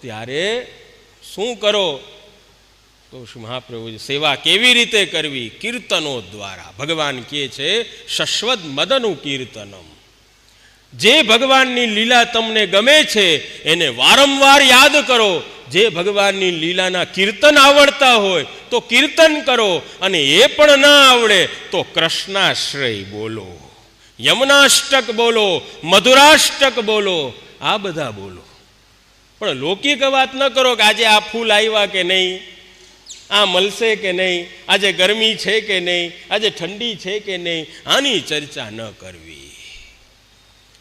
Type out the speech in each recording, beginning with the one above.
ત્યારે શું કરો? તો શ્રી મહાપ્રભુજી, સેવા કેવી રીતે કરવી? કીર્તનો દ્વારા. ભગવાન કહે છે શશ્વત મદનું કીર્તનમ. જે ભગવાનની લીલા તમને ગમે છે, એને વારંવાર યાદ કરો. જે ભગવાનની લીલાના કીર્તન આવડતા હોય, તો કીર્તન કરો. અને એ પણ ના આવડે, તો કૃષ્ણાશ્રય બોલો. યમનાષ્ટક બોલો, મધુરાષ્ટક બોલો. આ બધા બોલો. પણ લૌકિક વાત ન કરો કે આજે આ ફૂલ આવ્યા કે નહીં, આ મળશે કે નહીં, આજે ગરમી છે કે નહીં, આજે ઠંડી છે કે નહીં, આની ચર્ચા ન કરવી.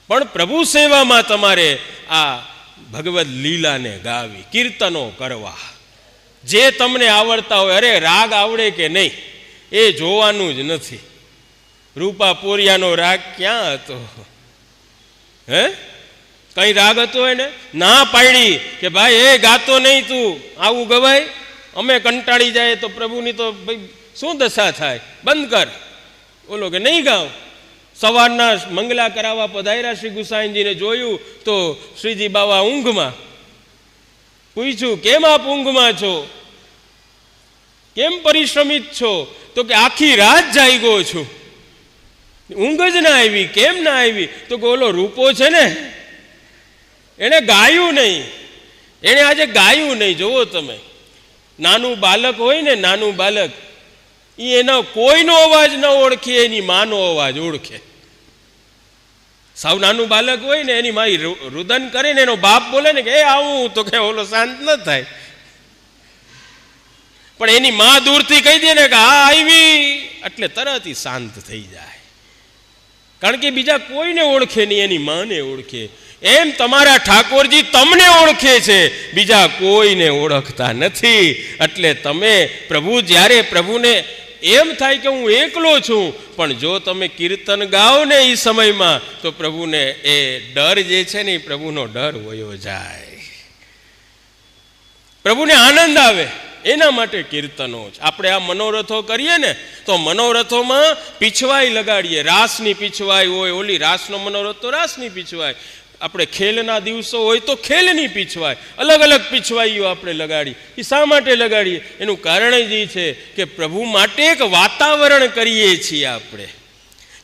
પણ પ્રભુ સેવામાં તમારે આ ભગવદ લીલાને ગાવી, કીર્તનો કરવા. જે તમને આવડતા હોય, અરે રાગ આવડે કે નહીં, એ જોવાનું જ નથી. રૂપા પોરિયાનો રાગ ક્યાં હતો? હે? કઈ રાગ હતો એને? ના પાડી કે ભાઈ, એ ગાતો નહીં તું, આવું ગવાય? અમે કંટાળી જાય તો પ્રભુની તો ભાઈ, શું દશા થાય? બંધ કર. બોલો કે, નહીં ગાવ સવારના મંગલા કરાવવા પધાર્યા શ્રી ગુસાઈજીને જોયું તો શ્રીજી બાવા ઊંઘમાં પૂછ્યું, કેમ આપ ઊંઘમાં છો? કેમ પરિશ્રમિત છો? તો કે, આખી રાત જાગ્યો છું. ઊંઘ જ ના આવી, કેમ ના આવી? તો કે, ઓલો રૂપો છે ને એણે ગાયું નહીં. એણે આજે ગાયું નહીં. જુઓ તમે. નાનું બાલક હોય ને, નાનું બાલક એ એનો કોઈનો અવાજ ન ઓળખે, એની માનો અવાજ ઓળખે. સાવ નાનું બાલક હોય ને, એની માઈ રુદન કરે ને, એનો બાપ બોલે ને કે આવું. તો કે ઓલો શાંત ન થાય. પણ એની માં દૂરથી કહી દે ને કે આ આવી. એટલે તરત શાંત થઈ જાય. કારણ કે બીજા કોઈને ઓળખે નહીં, એની માને ઓળખે. એમ તમારા ઠાકોરજી તમને ઓળખે છે. બીજા કોઈને ઓળખતા નથી. એટલે તમે પ્રભુ, જ્યારે પ્રભુને એમ થાય કે હું એકલો છું, પણ જો તમે કીર્તન ગાઓ ને એ સમયમાં, તો પ્રભુને એ ડર જે છે ને એ પ્રભુનો ડર વયો જાય. પ્રભુને આનંદ આવે. એના માટે કીર્તનો છે. આપણે આ મનોરથો કરીએ ને, તો મનોરથોમાં પીછવાઈ લગાડીએ. રાસની પીછવાઈ હોય, ઓલી રાસનો મનોરથ તો રાસની પીછવાઈ. આપણે ખેલના દિવસો હોય તો ખેલની પીછવાય. અલગ અલગ પીછવાઈઓ આપણે લગાડી. એ શા માટે લગાડીએ? એનું કારણ જ એ છે કે પ્રભુ માટે એક વાતાવરણ કરીએ છીએ આપણે.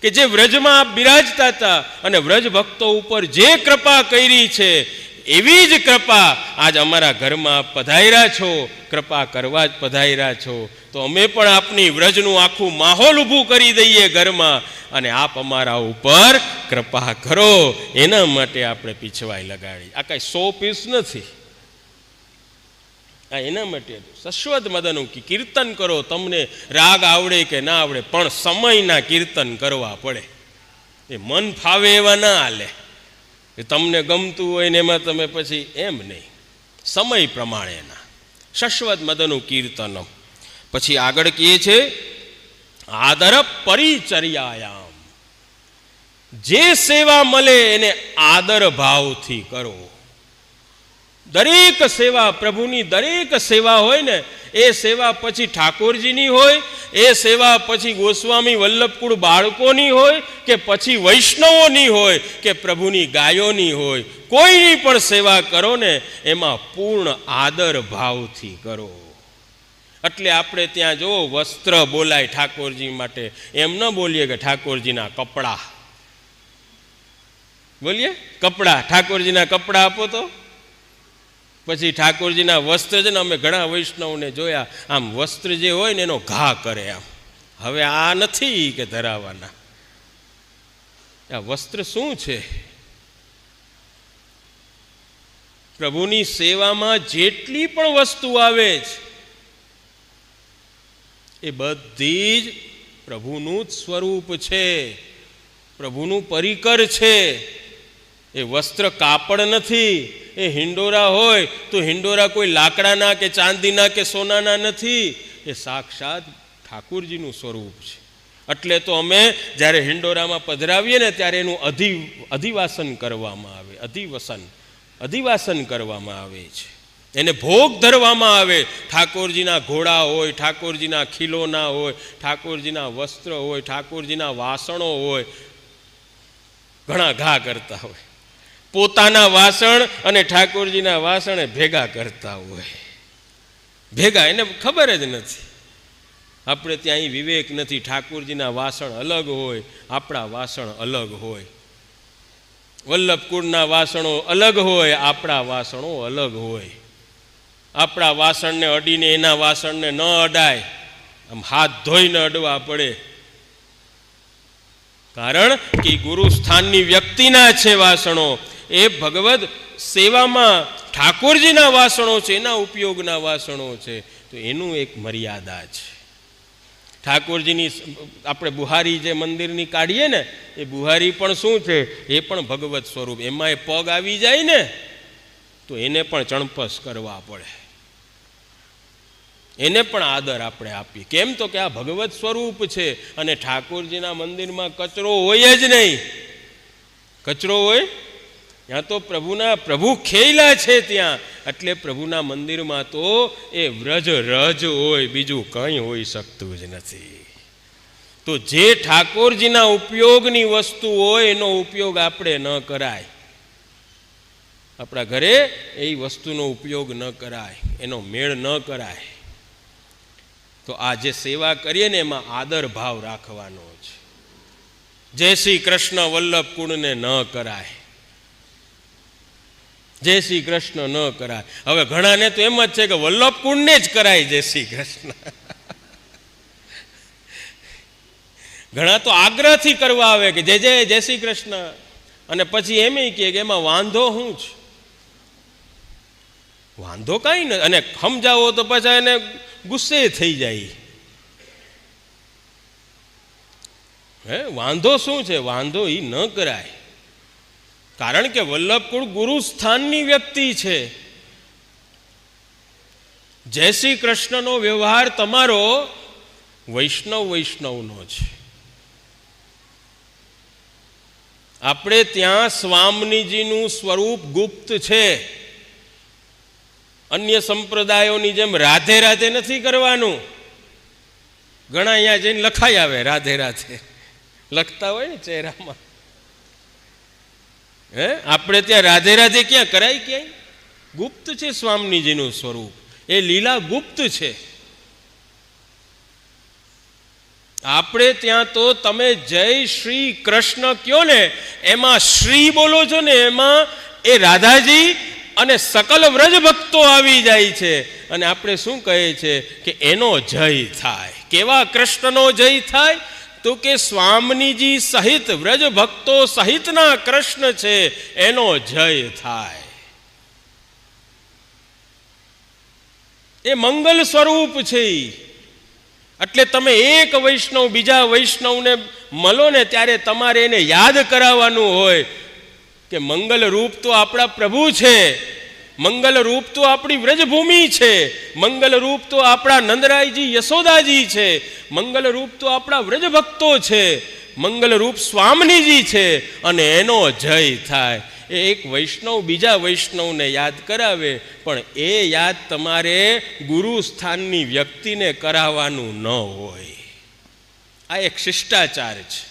કે જે વ્રજમાં બિરાજતા હતા અને વ્રજ ભક્તો ઉપર જે કૃપા કરી છે એવી જ કૃપા આજ અમારા ઘરમાં પધાર્યા છો, કૃપા કરવા જ પધાર્યા છો. તો અમે પણ આપની વ્રજનું આખું માહોલ ઊભું કરી દઈએ ઘરમાં અને આપ અમારા ઉપર કૃપા કરો. એના માટે આપણે પીછવાઈ લગાડી. આ કાંઈ સો પીસ નથી. આ એના માટે. સશ્વત મદનું કીર્તન કરો. તમને રાગ આવડે કે ના આવડે, પણ સમયના કીર્તન કરવા પડે. એ મન ફાવે એવા ના હાલે. કે તમને ગમતું હોય ને એમાં તમે પછી એમ નહીં. સમય પ્રમાણેના શશ્વત મદનું કીર્તનમ. પછી આગળ કહે છે, આદર પરિચર્યાયામ. જે સેવા મળે એને આદર ભાવથી કરો. દરેક સેવા પ્રભુની દરેક સેવા હોય ને, એ સેવા પછી ઠાકોરજીની હોય, એ સેવા પછી ગોસ્વામી વલ્લભકુળ બાળકોની હોય કે પછી વૈષ્ણવોની હોય કે પ્રભુની ગાયોની હોય, કોઈની પણ સેવા કરો ને, એમાં પૂર્ણ આદર ભાવથી કરો. એટલે આપણે ત્યાં જો વસ્ત્ર બોલાય ઠાકોરજી માટે, એમ ન બોલીએ કે ઠાકોરજીના કપડાં. બોલીએ? કપડાં. ઠાકોરજીના કપડાં આપો તો. પછી ઠાકોરજીના વસ્ત્ર છે ને અમે ઘણા વૈષ્ણવને જોયા. આમ વસ્ત્ર જે હોય ને એનો ઘા કરે આમ. હવે આ નથી કે ધરાવાના. આ વસ્ત્ર શું છે? પ્રભુની સેવામાં જેટલી પણ વસ્તુ આવે છે એ બધી જ પ્રભુનું જ સ્વરૂપ છે, પ્રભુનું પરિકર છે. એ વસ્ત્ર કાપડ નથી એ હિંડોરા હોય તો હિંડોરા કોઈ લાકડાના કે ચાંદીના કે સોનાના નથી. એ સાક્ષાત ઠાકુરજીનું સ્વરૂપ છે. એટલે તો અમે જ્યારે હિંડોરામાં પધરાવીએ ને ત્યારે એનું અધિ, અધિવાસન કરવામાં આવે, અધિવસન, અધિવાસન કરવામાં આવે છે. એને ભોગ ધરવામાં આવે. ઠાકોરજીના ઘોડા હોય, ઠાકોરજીના ખીલોના હોય, ઠાકોરજીના વસ્ત્ર હોય, ઠાકોરજીના વાસણો હોય. ઘણા ઘા કરતા હોય. પોતાના વાસણ અને ઠાકોરજીના વાસણે ભેગા કરતા હોય. ભેગા એને ખબર જ નથી. આપણે ત્યાં વિવેક નથી, ઠાકોરજીના વાસણ અલગ હોય, આપણા વાસણ અલગ હોય. વલ્લભકુળના વાસણો અલગ હોય, આપણા વાસણો અલગ હોય. આપણા વાસણને અડીને એના વાસણને ન અડાય. આમ હાથ ધોઈને અડવા પડે. કારણ કે ગુરુ સ્થાનની વ્યક્તિના છે વાસણો એ ભગવદ સેવામાં ઠાકોરજીના વાસણો છે, એના ઉપયોગના વાસણો છે, તો એનું એક મર્યાદા છે. ઠાકોરજીની આપણે બુહારી જે મંદિરની કાઢીએ ને, એ બુહારી પણ શું છે? એ પણ ભગવત સ્વરૂપ. એમાં એ પગ આવી જાય ને, તો એને પણ ચણપસ કરવા પડે. એને પણ આદર આપણે આપીએ. કેમ તો કે આ ભગવત સ્વરૂપ છે અને ઠાકોરજીના મંદિરમાં કચરો હોય જ નહીં. કચરો હોય ત્યાં તો પ્રભુના પ્રભુ ખેલા છે ત્યાં. એટલે પ્રભુના મંદિરમાં તો એ વ્રજ રજ હોય, બીજું કંઈ હોઈ શકતું જ નથી. તો જે ઠાકોરજીના ઉપયોગની વસ્તુ હોય, એનો ઉપયોગ આપણે ન કરાય. આપણા ઘરે એ વસ્તુનો ઉપયોગ ન કરાય, એનો મેળ ન કરાય. તો આ જે સેવા કરીએ ને, એમાં આદર ભાવ રાખવાનો છે જય શ્રી કૃષ્ણ વલ્લભ કુળને ન કરાય. જય શ્રી કૃષ્ણ, ન કરાય. હવે ઘણાને તો એમ જ છે કે વલ્લભ કુંડને જ કરાય જય શ્રી કૃષ્ણ. ઘણા તો આગ્રહથી કરવા આવે કે જય જય જય શ્રી કૃષ્ણ. અને પછી એમ કે એમાં વાંધો શું છે? વાંધો કાંઈ નથી અને સમજાવો તો પછી એને ગુસ્સે થઈ જાય. હે, વાંધો શું છે? વાંધો એ ન કરાય. કારણ કે વલ્લભકુળ ગુરુ સ્થાનની વ્યક્તિ છે. જય શ્રી કૃષ્ણનો વ્યવહાર તમારો વૈષ્ણવ વૈષ્ણવનો છે. આપણે ત્યાં સ્વામીજીનું સ્વરૂપ ગુપ્ત છે. અન્ય સંપ્રદાયોની જેમ રાધે રાધે નથી કરવાનું. ઘણા અહીંયા જઈને લખાઈ આવે રાધે રાધે. લખતા હોય ને ચહેરામાં. હે? આપણે ત્યાં રાધે રાધે ક્યાં કરાય ક્યાંય? ગુપ્ત છે સ્વામીજીનું સ્વરૂપ. એ લીલા ગુપ્ત છે. આપણે ત્યાં તો તમે જય શ્રી કૃષ્ણ કયો ને, એમાં શ્રી બોલો છો ને, એમાં એ રાધાજી અને સકલ વ્રજ ભક્તો આવી જાય છે. અને આપણે શું કહે છે કે એનો જય થાય. કેવા કૃષ્ણનો જય થાય? તો કે સ્વામીજી સહિત વ્રજ ભક્તો સહિતના કૃષ્ણ છે, એનો જય થાય. એ મંગલ સ્વરૂપ છે એટલે તમે એક વૈષ્ણવ, બીજા વૈષ્ણવને મળો ને ત્યારે તમારે એને યાદ કરાવવાનું હોય કે મંગલ રૂપ તો આપણા પ્રભુ છે. મંગલ રૂપ તો આપણી વ્રજભૂમિ છે. મંગલરૂપ તો આપણા નંદરાયજી યશોદાજી છે. મંગલરૂપ તો આપણા વ્રજભક્તો છે. મંગલરૂપ સ્વામીજી છે અને એનો જય થાય. એ એક વૈષ્ણવ બીજા વૈષ્ણવને યાદ કરાવે, પણ એ યાદ તમારે ગુરુ સ્થાનની વ્યક્તિને કરાવવાનું ન હોય. આ એક શિષ્ટાચાર છે.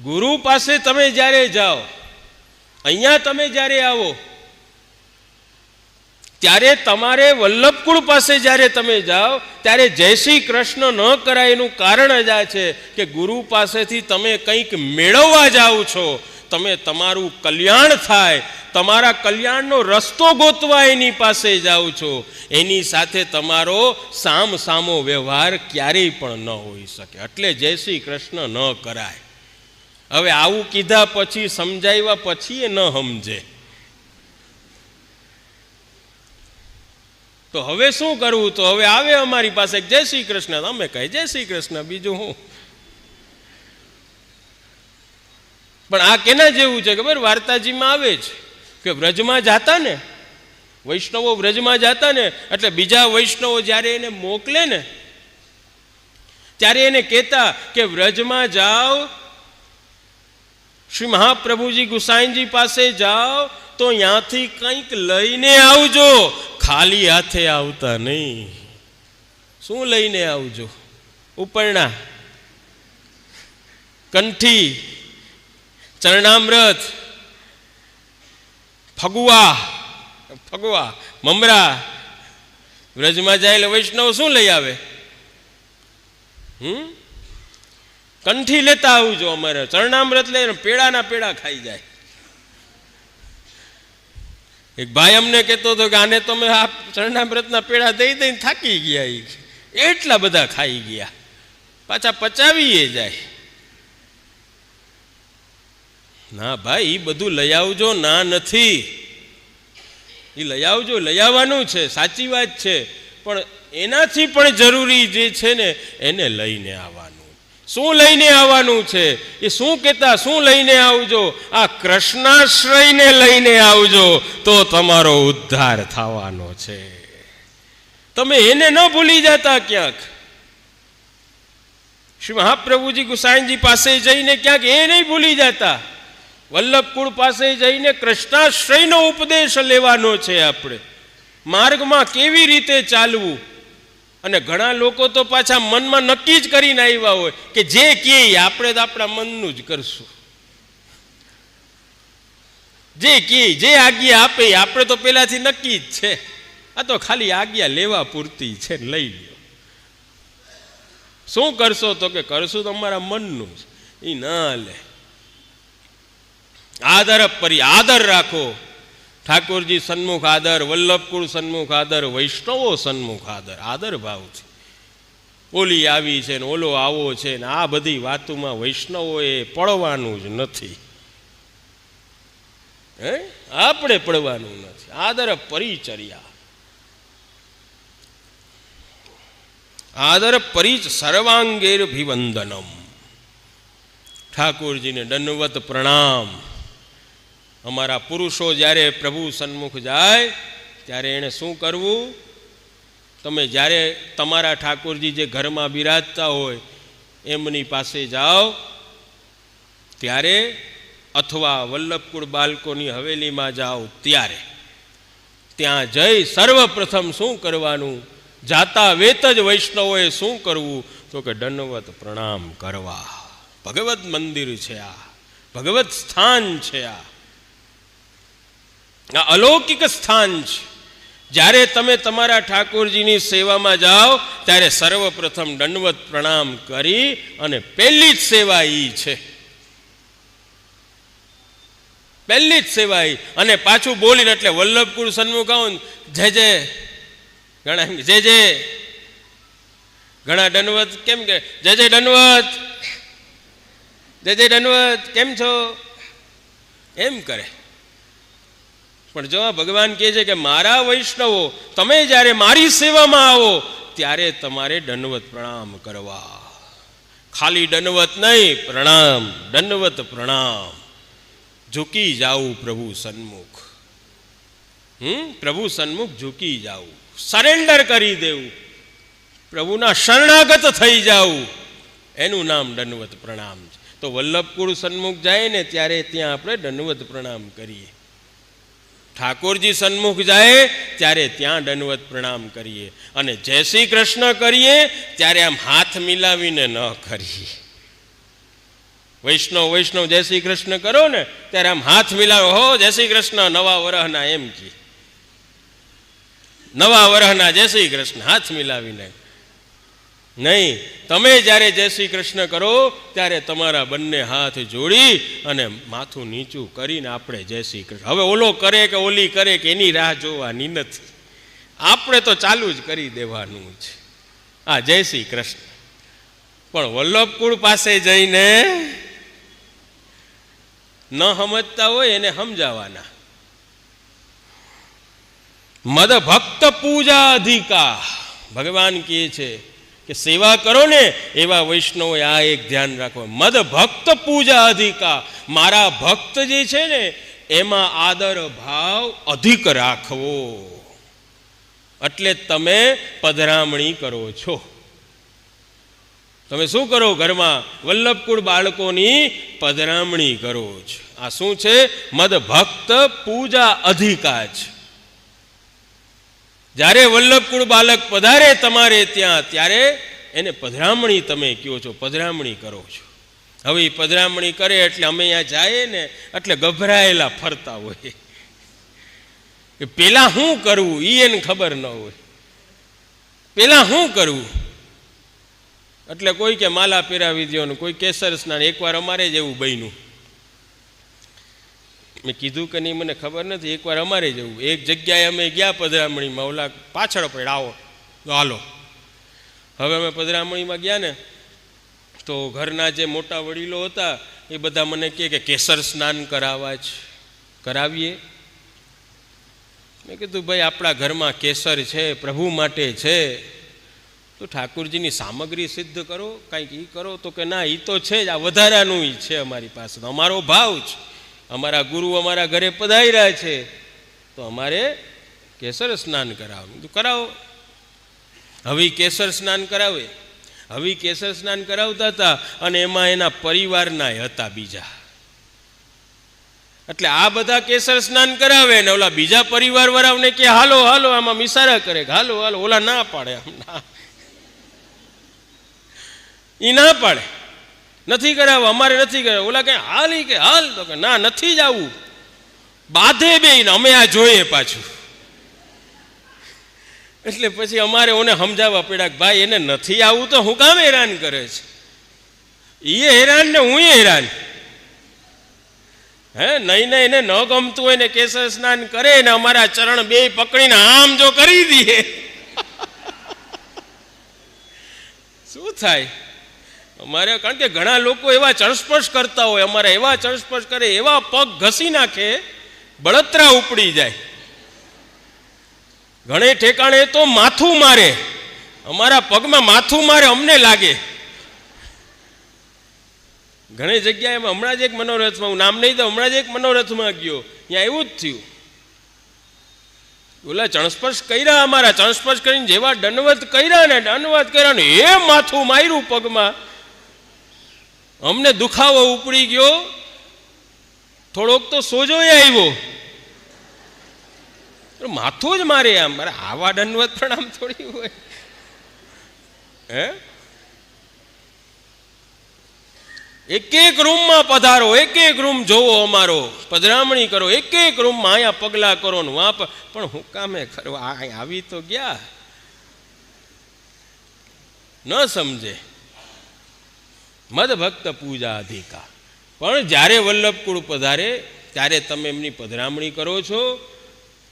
ગુરુ પાસે તમે જ્યારે જાઓ અહીંયા તમે જ્યારે આવો, ત્યારે તમારે વલ્લભકુળ પાસે જ્યારે તમે જાઓ, ત્યારે જય શ્રી કૃષ્ણ ન કરાય એનું કારણ જ આ છે કે ગુરુ પાસેથી તમે કંઈક મેળવવા જાઓ છો. તમે તમારું કલ્યાણ થાય. તમારા કલ્યાણનો રસ્તો ગોતવા એની પાસે જાઓ છો. એની સાથે તમારો સામ સામો વ્યવહાર ક્યારેય પણ ન હોઈ શકે. એટલે જય શ્રી કૃષ્ણ ન કરાય. હવે આવું કીધા પછી, સમજાવ્યા પછી એ ન સમજે. તો હવે શું કરવું? તો હવે આવે અમારી પાસે, જય શ્રી કૃષ્ણ. અમે કહે, જય શ્રી કૃષ્ણ, બીજું હું? પણ આ કેના જેવું છે? ખબર? વાર્તાજીમાં આવે છે કે વ્રજમાં જાતા ને, વૈષ્ણવો વ્રજમાં જાતા ને, એટલે બીજા વૈષ્ણવો જ્યારે એને મોકલે ને, ત્યારે એને કહેતા કે વ્રજમાં જાઓ શ્રી મહાપ્રભુજી ગુસાઈનજી પાસે જાઓ તો ત્યાંથી કંઈક લઈને આવજો. ખાલી હાથે આવતા નહીં. શું લઈને આવજો? ઉપરણા. કંઠી. ચરણામૃત. ફગુઆ. ફગવા મમરા. વ્રજમાં જાય વૈષ્ણવ શું લઈ આવે? હમ? કંઠી લેતા આવજો અમારે. ચરણામૃત લઈને પેડાના પેડા ખાઈ જાય. એક ભાઈ અમને કહેતો હતો કે આને તમે આ ચરણામૃતના પેડા દઈ દઈને થાકી ગયા એ એટલા બધા ખાઈ ગયા. પાછા પચાવીએ જાય. ના ભાઈ એ બધું લઈ આવજો, ના નથી. એ લઈ આવજો, લઈ આવવાનું છે, સાચી વાત છે. પણ એનાથી પણ જરૂરી જે છે ને, એને લઈને આવવાનું. શું લઈને આવવાનું છે? એ શું કહેતા, શું લઈને આવજો? આ કૃષ્ણાશ્રયને લઈને આવજો, તો તમારો ઉદ્ધાર થવાનો છે. તમે એને ન ભૂલી જતા ક્યાંક. શ્રી મહાપ્રભુજી ગુસાઈનજી પાસે જઈને ક્યાંક એ નહીં ભૂલી જતા. વલ્લભકુળ પાસે જઈને કૃષ્ણાશ્રયનો ઉપદેશ લેવાનો છે આપણે. માર્ગમાં કેવી રીતે ચાલવું? અને ઘણા લોકો તો પાછા મનમાં નક્કી જ કરીને આવ્યા હોય કે જે કહે આપણે તો આપણા મનનું જ કરશું. જે કહે, જે આજ્ઞા આપે આપણે તો પહેલાથી નક્કી જ છે. આ તો ખાલી આજ્ઞા લેવા પૂરતી છે લઈ લો શું કરશો તો કે કરશું તો અમારા મનનું એ ના લે. આદર પરી આદર રાખો. ઠાકોરજી સન્મુખ આદર, વલ્લભકુળ સન્મુખ આદર, વૈષ્ણવો સન્મુખ આદર આદર ભાવથી ઓલી આવી છે ને ઓલો આવો છે ને આ બધી વાતોમાં વૈષ્ણવોએ પડવાનું જ નથી. હે? આપણે પડવાનું નથી. આદર પરિચર્યા. આદર પરિચ સર્વાંગેર ભિવંદનમ ઠાકોરજીને દંડવત પ્રણામ. અમારા પુરુષો જ્યારે પ્રભુ સન્મુખ જાય, ત્યારે એણે શું કરવું? તમે જ્યારે તમારા ઠાકોરજી જે ઘરમાં બિરાજતા હોય, એમની પાસે જાઓ. ત્યારે અથવા વલ્લભકુળ બાળકોની હવેલીમાં જાઓ ત્યારે. ત્યાં જઈ સર્વપ્રથમ શું કરવાનું? જાતા વેત જ વૈષ્ણવોએ શું કરવું? તો કે દંડવત પ્રણામ કરવા. ભગવત મંદિર છે આ. ભગવત સ્થાન છે આ. આ અલૌકિક સ્થાન છે. જ્યારે તમે તમારા ઠાકોરજીની સેવામાં જાઓ, ત્યારે સર્વપ્રથમ દંડવત પ્રણામ કરી અને પહેલી જ સેવા ઈ છે. પહેલી જ સેવા ઈ. અને પાછું બોલીને એટલે વલ્લભકુળ સન્મુખ આવો ને, જય જય. ઘણા જય જય. ઘણા દંડવત કેમ કે, જય જય દંડવત. જય જય દંડવત. કેમ છો? એમ કરે. પણ જો ભગવાન કહે છે કે મારા વૈષ્ણવો, તમે જ્યારે મારી સેવામાં આવો, ત્યારે તમારે દંડવત પ્રણામ કરવા. ખાલી દંડવત નહીં, પ્રણામ, દંડવત પ્રણામ. ઝૂકી જાવું પ્રભુ સન્મુખ. હમ? પ્રભુ સન્મુખ ઝૂકી જાવું સરેન્ડર કરી દેવું. પ્રભુના શરણાગત થઈ જાવું એનું નામ દંડવત પ્રણામ છે. તો વલ્લભકુળ સન્મુખ જાય ને ત્યારે ત્યાં આપણે દંડવત પ્રણામ કરીએ. ઠાકોરજી સન્મુખ જાય, ત્યારે ત્યાં દંડવત પ્રણામ કરીએ. અને જય શ્રી કૃષ્ણ કરીએ, ત્યારે આમ હાથ મિલાવીને ન કરીએ. વૈષ્ણવ વૈષ્ણવ, જય શ્રી કૃષ્ણ કરો ને, ત્યારે આમ હાથ મિલાવો, હો, જય શ્રી કૃષ્ણ, નવા વરહના એમ કી. નવા વરહના જય શ્રી કૃષ્ણ, હાથ મિલાવીને. નહીં. તમે જ્યારે જય શ્રી કૃષ્ણ કરો, ત્યારે તમારા બંને હાથ જોડી અને માથું નીચું કરીને આપણે જય શ્રી કૃષ્ણ. હવે ઓલો કરે કે ઓલી કરે કે એની રાહ જોવાની નથી. આપણે તો ચાલુ જ કરી દેવાનું છે. આ જય શ્રી કૃષ્ણ. પણ વલ્લભકુળ પાસે જઈને ન સમજતા હોય એને સમજાવવાના મદ ભક્ત પૂજા અધિકા ભગવાન કહે છે કે સેવા કરો ને એવા વૈષ્ણવે આ એક ધ્યાન રાખો મદ ભક્ત પૂજા અધિકા. મારા ભક્ત જે છે ને, એમાં આદર ભાવ અધિક રાખવો. એટલે તમે પધરામણી કરો છો. તમે શું કરો ઘરમાં? વલ્લભકુળ બાળકોની પધરામણી કરો છો. આ શું છે? મદ ભક્ત પૂજા અધિકા છે જ્યારે વલ્લભકુળ બાલક પધારે તમારે ત્યાં, ત્યારે એને પધરામણી તમે કહો છો, પધરામણી કરો છો. હવે એ પધરામણી કરે એટલે અમે અહીંયા જઈએ ને એટલે ગભરાયેલા ફરતા હોય. કે પેલા શું કરવું એ એને ખબર ન હોય. પેલા શું કરવું એટલે કોઈ કે માલા પહેરાવી દો ને કોઈ કેસર સ્નાન, એકવાર અમારે જ એવું બન્યું. મેં કીધું કે નહીં, મને ખબર નથી. એકવાર અમારે જવું. એક જગ્યાએ અમે ગયા પધરામણીમાં. ઓલા પાછળ પડે, આવો. તો હાલો. હવે અમે પધરામણીમાં ગયા ને, તો ઘરના જે મોટા વડીલો હતા, એ બધા મને કહે કે કેસર સ્નાન કરાવવા જ. કરાવીએ. મેં કીધું, ભાઈ, આપણા ઘરમાં કેસર છે, પ્રભુ માટે છે. તો ઠાકુરજીની સામગ્રી સિદ્ધ કરો, કાંઈક એ કરો. તો કે, ના એ તો છે જ. આ વધારાનું એ છે અમારી પાસે. અમારો ભાવ છે. અમારા ગુરુ અમારા ઘરે પધાર્યા છે, તો અમારે કેસર સ્નાન કરાવવાનું. તો કરાવો. હવે કેસર સ્નાન કરાવે. હવે કેસર સ્નાન કરાવતા હતા અને એમાં એના પરિવારના હતા બીજા. એટલે આ બધા કેસર સ્નાન કરાવે ને ઓલા બીજા પરિવાર વાળાઓને કે, હાલો હાલો, આમાં મિસારા કરે. હાલો હાલો. ઓલા ના પાડે ઈ ના પાડે. નથી કરાવવા અમારે નથી કરાવવા ઓલા કંઈ હાલ કે, હાલ. તો કે, ના, નથી જ આવું. બાધે બે ને અમે આ જોઈએ પાછું. એટલે પછી અમારે ઓને સમજાવવા પડ્યા કે, ભાઈ, એને નથી આવું તો હું કામ હેરાન કરે છે? એ હેરાન ને હું હેરાન? હે, નહીં નહીં, એને ન ગમતું હોય ને કેસર સ્નાન કરે ને અમારા ચરણ બે પકડીને આમ જો કરી દઈએ શું થાય? અમારે, કારણ કે ઘણા લોકો એવા ચણસ્પર્શ કરતા હોય, અમારે એવા ચણસ્પર્શ કરે, એવા પગ ઘસી નાખે, બળતરા ઉપડી જાય. ઘણે ઠેકાણે તો માથું મારે, અમારા પગમાં માથું મારે, અમને લાગે. ઘણી જગ્યાએ હમણાં જ એક મનોરથમાં, હું નામ નહીં તો હમણાં જ એક મનોરથમાં ગયો, ત્યાં એવું જ થયું. ઓલા ચણસ્પર્શ કર્યા, અમારા ચણસ્પર્શ કરીને જેવા દંડવત કર્યા ને, દંડવત કર્યા ને, એ માથું માર્યું પગમાં અમને દુખાવો ઉપડી ગયો. થોડોક તો સોજો આવ્યો. માથું જ મારે આમ. મારે આવા દંડવત પણ આમ થોડી હોય. હે? એક એક રૂમમાં પધારો, એક એક રૂમ જોવો અમારો. પધરામણી કરો, એક એક રૂમમાં અહીંયા પગલા કરો ને વાપ. પણ હું કામે અહીં આવી તો ગયા. ન સમજે. મદ ભક્ત પૂજા અધિકા પણ જ્યારે વલ્લભકુળ પધારે, ત્યારે તમે એમની પધરામણી કરો છો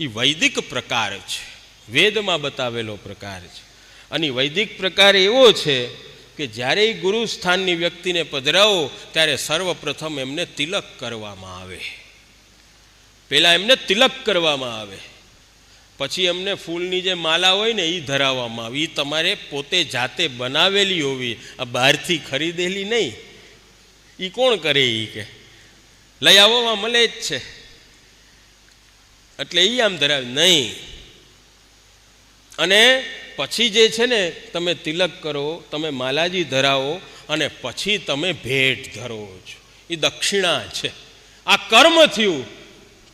એ વૈદિક પ્રકાર છે. વેદમાં બતાવેલો પ્રકાર છે. અને વૈદિક પ્રકાર એવો છે કે જ્યારે એ ગુરુ સ્થાનની વ્યક્તિને પધરાવો, ત્યારે સર્વપ્રથમ એમને તિલક કરવામાં આવે. પહેલાં એમને તિલક કરવામાં આવે. પછી એમને ફૂલની જે માલા હોય ને એ ધરાવવામાં આવી. તમારે પોતે જાતે બનાવેલી હોવી. આ બહારથી ખરીદેલી નહીં. એ કોણ કરે એ કે? લઈ આવવામાં મળે જ છે. એટલે એ આમ ધરાવે. નહીં. અને પછી જે છે ને, તમે તિલક કરો, તમે માલાજી ધરાવો, અને પછી તમે ભેટ ધરો છો. એ દક્ષિણા છે. આ કર્મ થયું.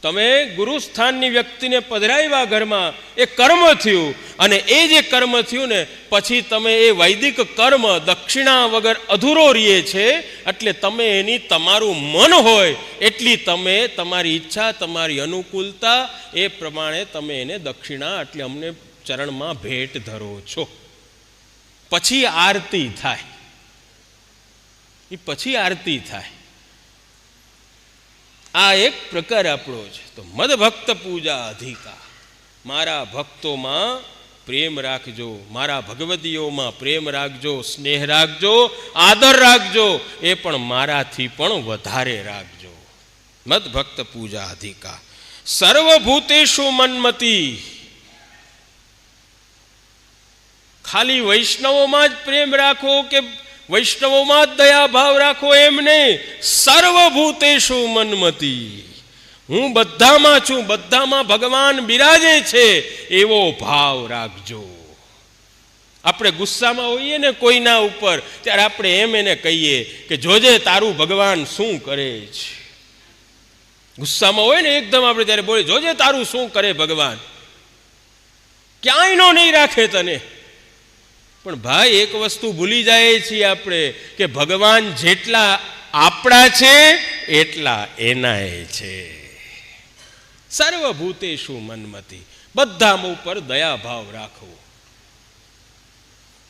તમે ગુરુસ્થાનની વ્યક્તિને પધરાવ્યા ઘરમાં, એ કર્મ થયું. અને એ જે કર્મ થયું ને, પછી તમે એ વૈદિક કર્મ દક્ષિણા વગર અધૂરો રહીએ છે, એટલે તમે એની તમારું મન હોય, એટલી તમે તમારી ઈચ્છા, તમારી અનુકૂળતા, એ પ્રમાણે તમે એને દક્ષિણા, એટલે અમને ચરણમાં ભેટ ધરો છો. પછી આરતી થાય. એ પછી આરતી થાય. આ એક પ્રકાર આપણો છે. તો મદભક્ત પૂજા અધિકાર. મારા ભક્તોમાં પ્રેમ રાખજો, મારા ભગવતીઓમાં પ્રેમ રાખજો, સ્નેહ રાખજો, આદર રાખજો, એ પણ મારાથી પણ વધારે રાખજો. મદભક્ત પૂજા અધિકાર. સર્વભૂતેશુ મન્મતી. ખાલી વૈષ્ણવોમાં જ પ્રેમ રાખો કે વૈષ્ણવોમાં જ દયાભાવ રાખો એમ નહીં સર્વભૂતેશુ મન્મતી. હું બધામાં છું, બધામાં ભગવાન બિરાજે છે, એવો ભાવ રાખજો. આપણે ગુસ્સામાં હોઈએ ને કોઈના ઉપર, ત્યારે આપણે એમ એને કહીએ કે, જોજે, તારું ભગવાન શું કરે છે? ગુસ્સામાં હોય ને એકદમ આપણે ત્યારે બોલીએ, જોજે, તારું શું કરે ભગવાન? ક્યાંય નો નહીં રાખે તને. પણ ભાઈ, એક વસ્તુ ભૂલી જાય છીએ આપણે કે ભગવાન જેટલા આપણા છે, એટલા એનાય છે. સર્વભૂતેશુ મનમતી બધામાં ઉપર દયા ભાવ રાખવો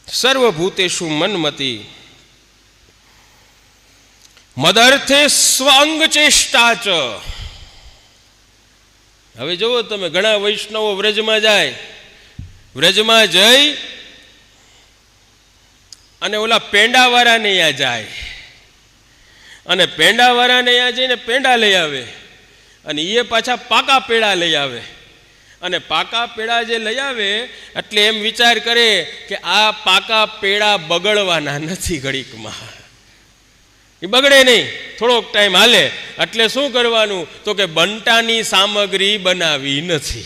સર્વભૂતેશુ મનમતી મદર્થે સ્વઅંગ ચેષ્ટા ચ હવે જુઓ તમે, ઘણા વૈષ્ણવો વ્રજમાં જાય. વ્રજમાં જઈ અને ઓલા પેંડાવાળાને ત્યાં જાય. અને પેંડાવાળાને ત્યાં જઈને પેંડા લઈ આવે. અને એ પાછા પાકા પેડા લઈ આવે. અને પાકા પેડા જે લઈ આવે, એટલે એમ વિચાર કરે કે આ પાકા પેડા બગડવાના નથી ઘડીકમાં. એ બગડે નહીં, થોડોક ટાઈમ હાલે. એટલે શું કરવાનું? તો કે બંટાની સામગ્રી બનાવી નથી.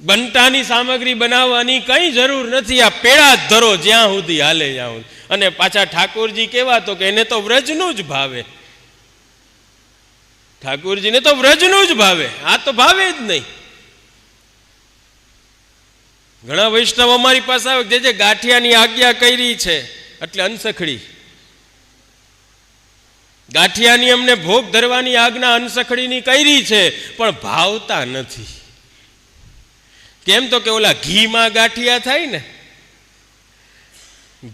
બંટાની સામગ્રી બનાવવાની કઈ જરૂર નથી. આ જ ધરો જ્યાં સુધી હાલે, જ્યાં સુધી. અને પાછા ઠાકોરજી કેવા તો કે એને તો વ્રજનું જ ભાવે. ઠાકોરજીને તો વ્રજનું જ ભાવે. આ તો ભાવે જ નહીં. ઘણા વૈષ્ણવ અમારી પાસે આવે જે જે ગાંઠિયાની આજ્ઞા કરી છે, એટલે અનસખડી. ગાંઠિયાની અમને ભોગ ધરવાની આજ્ઞા અનસખડીની કરી છે, પણ ભાવતા નથી. કેમ તો કે ઓલા ઘીમાં ગાંઠિયા થાય ને?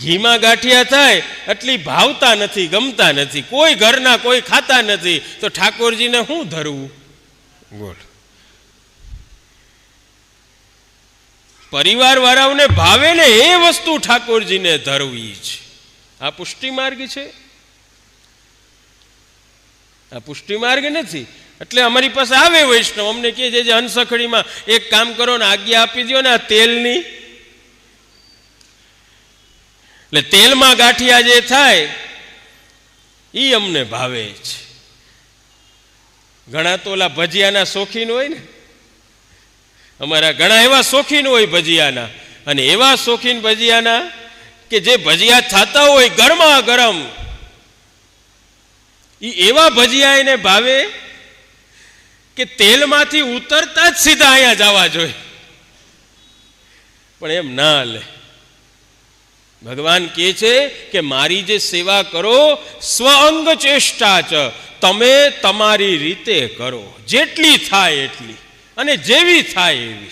ઘીમાં ગાંઠિયા થાય, એટલી ભાવતા નથી, ગમતા નથી, કોઈ ઘરના કોઈ ખાતા નથી, તો ઠાકોરજીને શું ધરવું? બોલ. પરિવાર વાળાઓને ભાવે ને એ વસ્તુ ઠાકોરજીને ધરવી છે આ પુષ્ટિ માર્ગ છે? આ પુષ્ટિ માર્ગ નથી. એટલે અમારી પાસે આવે વૈષ્ણવ. અમને કહે છે, જે હંસખડીમાં એક કામ કરો ને આજ્ઞા આપી દો ને આ તેલની. એટલે તેલમાં ગાંઠિયા જે થાય એ અમને ભાવે છે. ઘણા તો ઓલા ભજીયાના શોખીન હોય ને? અમારા ઘણા એવા શોખીન હોય ભજીયાના. અને એવા શોખીન ભજીયાના કે જે ભજીયા થતા હોય ગરમા ગરમ એ એવા ભજીયા એને ભાવે કે તેલમાંથી ઉતરતા જ સીધા અહીંયા જવા જોઈએ. પણ એમ ના લે. ભગવાન કહે છે કે મારી જે સેવા કરો સ્વઅંગ ચેષ્ટા ચ. તમે તમારી રીતે કરો. જેટલી થાય એટલી. અને જેવી થાય એવી.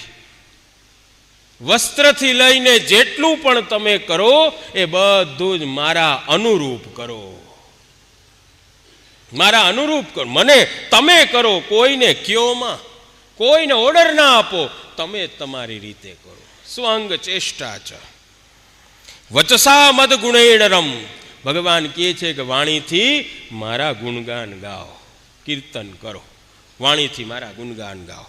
વસ્ત્રથી લઈને જેટલું પણ તમે કરો, એ બધું જ મારા અનુરૂપ કરો. મારા અનુરૂપ કરો. મને તમે કરો, કોઈને કયોમાં? કોઈને ઓર્ડર ના આપો, તમે તમારી રીતે કરો. સ્વંગ ચેષ્ટા છે વચસા મદ ગુણેડરમ. ભગવાન કહે છે કે વાણીથી મારા ગુણગાન ગાઓ. કીર્તન કરો. વાણીથી મારા ગુણગાન ગાઓ.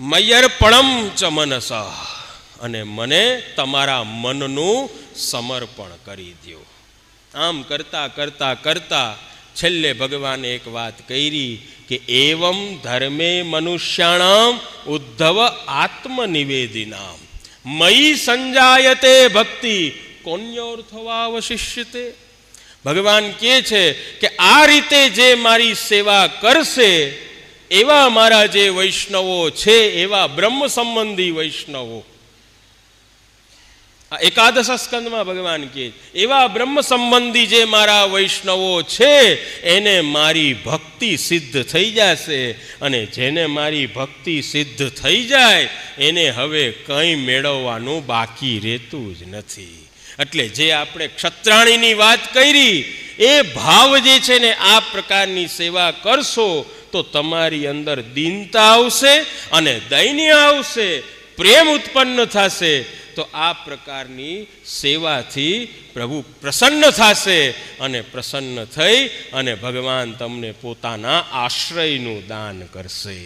મયર્પણમ ચ મનસ. અને મને તમારા મનનું સમર્પણ કરી દો આમ કરતા કરતા કરતા છેલ્લે ભગવાને એક વાત કરી કે એવમ ધર્મે મનુષ્યાણામ ઉદ્ધવ આત્મનિવેદિનામ. મયી સંજાયતે ભક્તિ. કોન્યોર્થવાવશિષ્યતે ભગવાન કહે છે કે આ રીતે જે મારી સેવા કરશે, એવા મારા જે વૈષ્ણવો છે, એવા બ્રહ્મ સંબંધી વૈષ્ણવો. આ એકાદશ સ્કંદમાં ભગવાન કહે એવા બ્રહ્મ સંબંધી જે મારા વૈષ્ણવો છે, એને મારી ભક્તિ સિદ્ધ થઈ જશે અને જેને મારી ભક્તિ સિદ્ધ થઈ જાય, એને હવે કંઈ મેળવવાનું બાકી રહેતું જ નથી. એટલે જે આપણે ક્ષત્રાણીની વાત કરી, એ ભાવ જે છે ને આ પ્રકારની સેવા કરશો, તો તમારી અંદર દીનતા આવશે અને દૈન્ય આવશે, પ્રેમ ઉત્પન્ન થશે તો આ પ્રકારની સેવાથી પ્રભુ પ્રસન્ન થશે અને પ્રસન્ન થઈ અને ભગવાન તમને પોતાના આશ્રયનું દાન કરશે.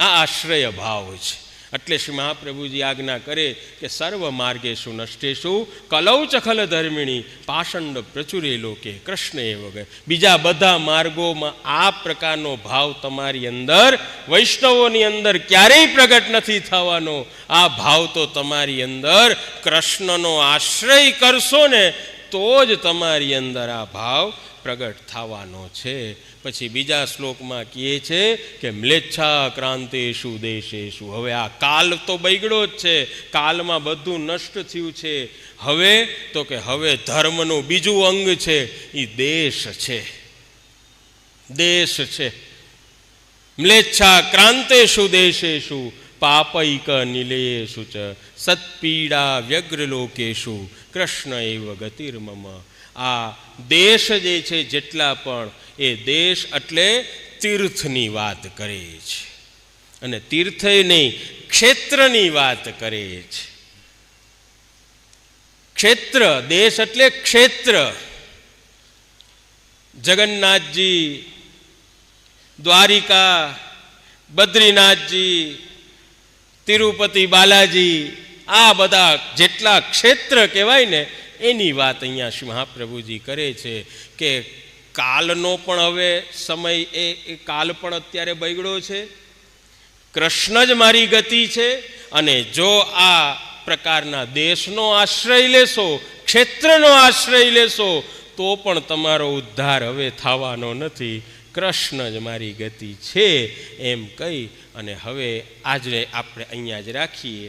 આ આશ્રય ભાવ છે. એટલે શ્રી મહાપ્રભુજી આજ્ઞા કરે કે સર્વ માર્ગેશુ નષ્ટેશુ કલૌ ચખલ ધર્મિણી, પાષંડ પ્રચુરે લોકે, કૃષ્ણ એ વગર. બીજા બધા માર્ગોમાં આ પ્રકારનો ભાવ તમારી અંદર, વૈષ્ણવોની અંદર ક્યારેય પ્રગટ નથી થવાનો. આ ભાવ તો તમારી અંદર, કૃષ્ણનો આશ્રય કરશો ને, તો જ તમારી અંદર આ ભાવ પ્રગટ થવાનો છે. પછી બીજા શ્લોકમાં કહે છે કે મ્લેચ્છા ક્રાંતેશુ દેશેશુ. હવે આ કાલ તો બગડ્યો જ છે. કાલમાં બધું નષ્ટ થયું છે. હવે તો કે હવે ધર્મનું બીજું અંગ છે. એ દેશ છે. દેશ છે. મ્લેચ્છા ક્રાંતેશુ દેશેશુ. પાપૈક નિલયેશુ ચ. સત્પીડા વ્યગ્રલોકેશુ. કૃષ્ણ એવ ગતિર્મમ. આ દેશ જે છે, જેટલા પણ એ દેશ એટલે તીર્થની વાત કરે છે. અને તીર્થ નહીં, ક્ષેત્રની વાત કરે છે. ક્ષેત્ર, દેશ એટલે ક્ષેત્ર. જગન્નાથજી, દ્વારિકા, બદ્રીનાથજી, તિરુપતિ બાલાજી, આ બધા જેટલા ક્ષેત્ર કહેવાય ને, એની વાત અહીંયા મહાપ્રભુજી કરે છે કે કાલનો પણ હવે સમય એ કાલ પણ અત્યારે બગડ્યો છે. કૃષ્ણ જ મારી ગતિ છે અને જો આ પ્રકારના દેશનો આશ્રય લેશો, ક્ષેત્રનો આશ્રય લેશો, તો પણ તમારો ઉદ્ધાર હવે થવાનો નથી. કૃષ્ણ જ મારી ગતિ છે એમ કહી અને હવે આજે આપણે અહીંયા જ રાખીએ.